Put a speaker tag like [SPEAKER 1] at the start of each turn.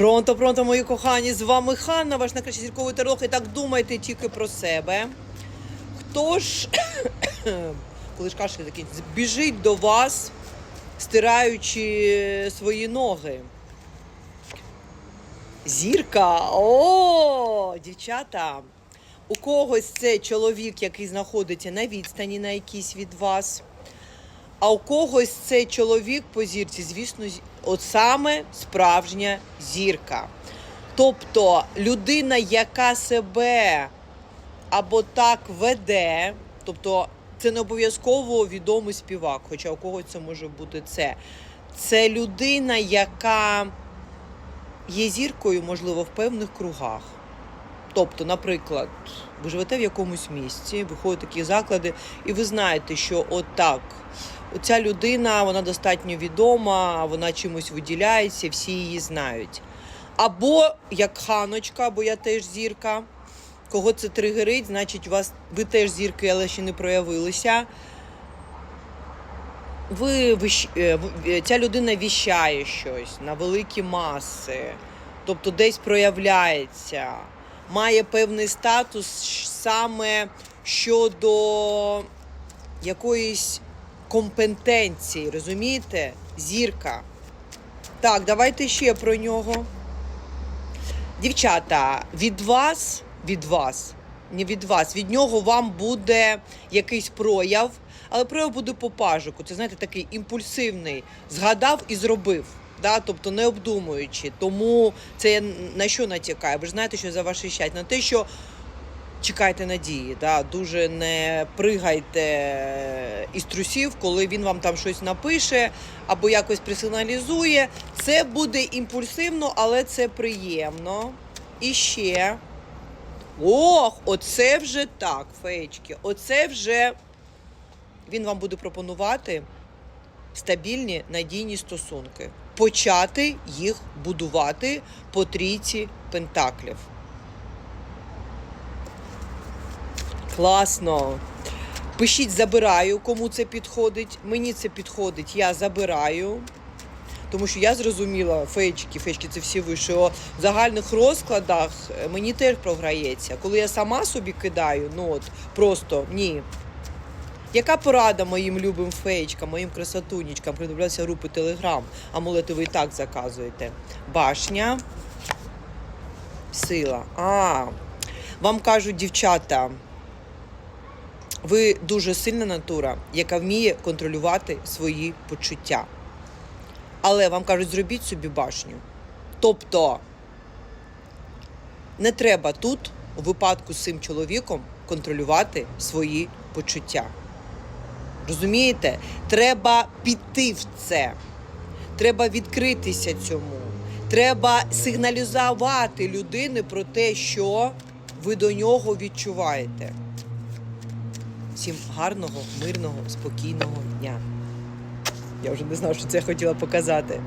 [SPEAKER 1] Пронто, пронто, мої кохані, з вами Ханна, ваш найкращий зірковий таролог. І так думайте тільки про себе. Хто ж, коли ж кашель закінчиться, біжить до вас, стираючи свої ноги? Зірка. О, дівчата. У когось це чоловік, який знаходиться на відстані на якійсь від вас. А у когось це чоловік по зірці, звісно, от саме справжня зірка. Тобто людина, яка себе або так веде, тобто це не обов'язково відомий співак, хоча у когось це може бути це. Це людина, яка є зіркою, можливо, в певних кругах. Тобто, наприклад, ви живете в якомусь місці, виходять такі заклади, і ви знаєте, що отак, оця людина, вона достатньо відома, вона чимось виділяється, всі її знають. Або як ханочка, бо я теж зірка. Кого це тригерить, значить, вас ви теж зірки, але ще не проявилися. Ви, вищ- е, е, ця людина віщає щось на великі маси, тобто десь проявляється, має певний статус саме щодо якоїсь компетенції, розумієте? Зірка. Так, давайте ще про нього. Дівчата, від вас, від вас, не від вас, від нього вам буде якийсь прояв, але прояв буде по пажику. Це знаєте, такий імпульсивний. Згадав і зробив. Да, тобто не обдумуючи. Тому це на що натякаю? Ви ж знаєте, що за ваше щастя? На те, що чекайте надії, да, дуже не пригайте із трусів, коли він вам там щось напише або якось присигналізує. Це буде імпульсивно, але це приємно. І ще. Ох, оце вже так, феєчки. Оце вже він вам буде пропонувати стабільні надійні стосунки. Почати їх будувати по трійці пентаклів. Класно. Пишіть забираю, кому це підходить. Мені це підходить, я забираю. Тому що я зрозуміла, фейчки, фейчки це всі ви, що в загальних розкладах е, мені теж програється. Коли я сама собі кидаю, ну от просто ні. Яка порада моїм любим феєчкам, моїм красотунічкам? Придивляюся групи Телеграм, амулети ви і так заказуєте. Башня. Сила. А, вам кажуть, дівчата, ви дуже сильна натура, яка вміє контролювати свої почуття. Але вам кажуть, зробіть собі башню. Тобто не треба тут, у випадку з цим чоловіком, контролювати свої почуття. Розумієте? Треба піти в це. Треба відкритися цьому. Треба сигналізувати людини про те, що ви до нього відчуваєте. Всім гарного, мирного, спокійного дня. Я вже не знав, що це я хотіла показати.